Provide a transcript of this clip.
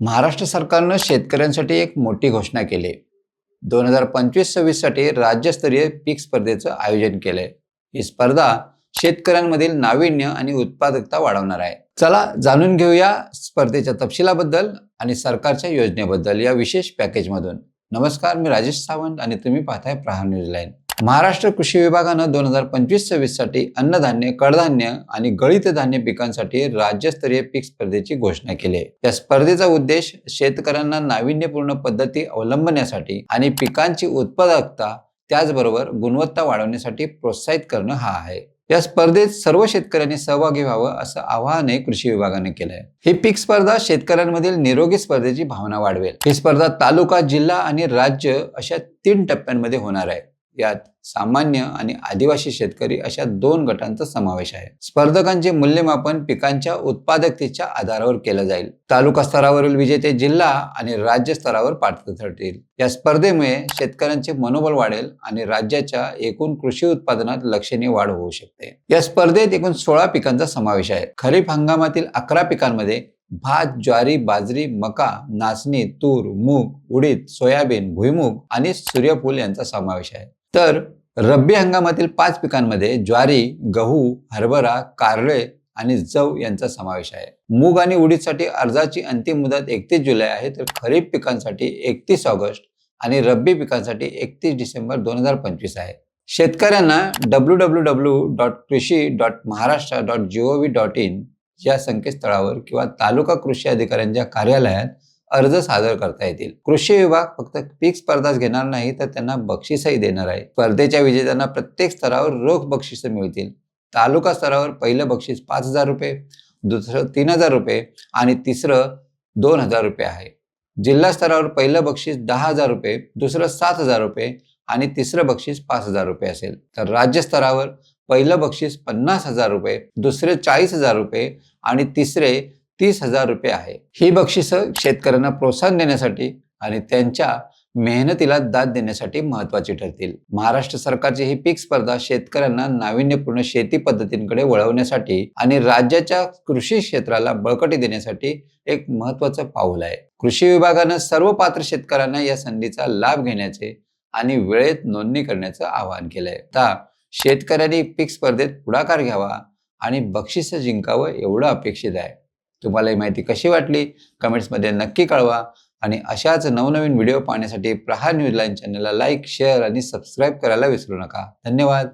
महाराष्ट्र सरकारनं शेतकऱ्यांसाठी एक मोठी घोषणा केली. दोन हजार पंचवीस सव्वीससाठी राज्यस्तरीय पीक स्पर्धेचं आयोजन केलंय. ही स्पर्धा शेतकऱ्यांमधील नाविन्य आणि उत्पादकता वाढवणार आहे. चला जाणून घेऊया स्पर्धेच्या तपशिलाबद्दल आणि सरकारच्या योजनेबद्दल या विशेष पॅकेजमधून. नमस्कार मी राजेश सावंत आणि तुम्ही पाहताय प्रहार न्यूज लाईन. महाराष्ट्र कृषी विभागानं दोन हजार पंचवीस सव्वीससाठी अन्नधान्य कडधान्य आणि गळीत धान्य पिकांसाठी राज्यस्तरीय पीक स्पर्धेची घोषणा केली. आहे या स्पर्धेचा उद्देश शेतकऱ्यांना नाविन्यपूर्ण पद्धती अवलंबण्यासाठी आणि पिकांची उत्पादकता त्याचबरोबर गुणवत्ता वाढवण्यासाठी प्रोत्साहित करणं हा आहे. या स्पर्धेत सर्व शेतकऱ्यांनी सहभागी व्हावं असं आवाहनही कृषी विभागाने केलं आहे ही पीक स्पर्धा शेतकऱ्यांमधील निरोगी स्पर्धेची भावना वाढवेल. ही स्पर्धा तालुका जिल्हा आणि राज्य अशा तीन टप्प्यांमध्ये होणार आहे. यात सामान्य आणि आदिवासी शेतकरी अशा दोन गटांचा समावेश आहे. स्पर्धकांचे मूल्यमापन पिकांच्या उत्पादकतेच्या आधारावर केलं जाईल. तालुका स्तरावरील विजेते जिल्हा आणि राज्य स्तरावर पात्र ठरतील. या स्पर्धेमुळे शेतकऱ्यांचे मनोबल वाढेल आणि राज्याच्या एकूण कृषी उत्पादनात लक्षणीय वाढ होऊ शकते. या स्पर्धेत एकूण सोळा पिकांचा समावेश आहे. खरीप हंगामातील अकरा पिकांमध्ये भात ज्वारी बाजरी मका नाचणी तूर मूग उडीद सोयाबीन भुईमूग आणि सूर्यफूल यांचा समावेश आहे. तर रब्बी हंगामातील पाच पिकांमध्ये ज्वारी गहू हरभरा कारळे आणि जव यांचा समावेश आहे. मूग आणि उडीदसाठी अर्जाची अंतिम मुदत एकतीस जुलै आहे तर खरीप पिकांसाठी एकतीस ऑगस्ट आणि रब्बी पिकांसाठी एकतीस डिसेंबर दोन हजार पंचवीस आहे. शेतकऱ्यांना W W W dot Krishi dot Maharashtra dot G O V dot in या संकेतस्थळावर किंवा तालुका कृषी अधिकाऱ्यांच्या कार्यालयात अर्ज सादर करता येतील. कृषी विभाग फक्त पीक स्पर्धाच घेणार नाही तर त्यांना बक्षीसही देणार आहे. स्पर्धेच्या विजेत्यांना प्रत्येक स्तरावर रोख बक्षिस मिळतील. तालुका स्तरावर पहिलं बक्षीस पाच हजार रुपये दुसरं तीन हजार रुपये आणि तिसरं दोन हजार रुपये आहे. जिल्हा स्तरावर पहिलं बक्षीस दहा हजार रुपये दुसरं सात हजार रुपये आणि तिसरं बक्षीस पाच हजार रुपये असेल. तर राज्य स्तरावर पहिलं बक्षीस पन्नास हजार रुपये दुसरे चाळीस हजार रुपये आणि तिसरे तीस हजार रुपये आहे. ही बक्षिसं शेतकऱ्यांना प्रोत्साहन देण्यासाठी आणि त्यांच्या मेहनतीला दाद देण्यासाठी महत्वाची ठरतील. महाराष्ट्र सरकारची ही पीक स्पर्धा शेतकऱ्यांना नाविन्यपूर्ण शेती पद्धतींकडे वळवण्यासाठी आणि राज्याच्या कृषी क्षेत्राला बळकटी देण्यासाठी एक महत्वाचं पाऊल आहे. कृषी विभागानं सर्व पात्र शेतकऱ्यांना या संधीचा लाभ घेण्याचे आणि वेळेत नोंदणी करण्याचं आवाहन केलंय. आता शेतकऱ्यांनी पीक स्पर्धेत पुढाकार घ्यावा आणि बक्षीस जिंकावं एवढं अपेक्षित आहे. तुम्हाला ही माहिती कशी वाटली? कमेंट्समध्ये नक्की कळवा आणि अशाच नवनवीन व्हिडिओ पाहण्यासाठी प्रहार न्यूज लाईन चॅनलला लाईक शेअर आणि सबस्क्राईब करायला विसरू नका. धन्यवाद.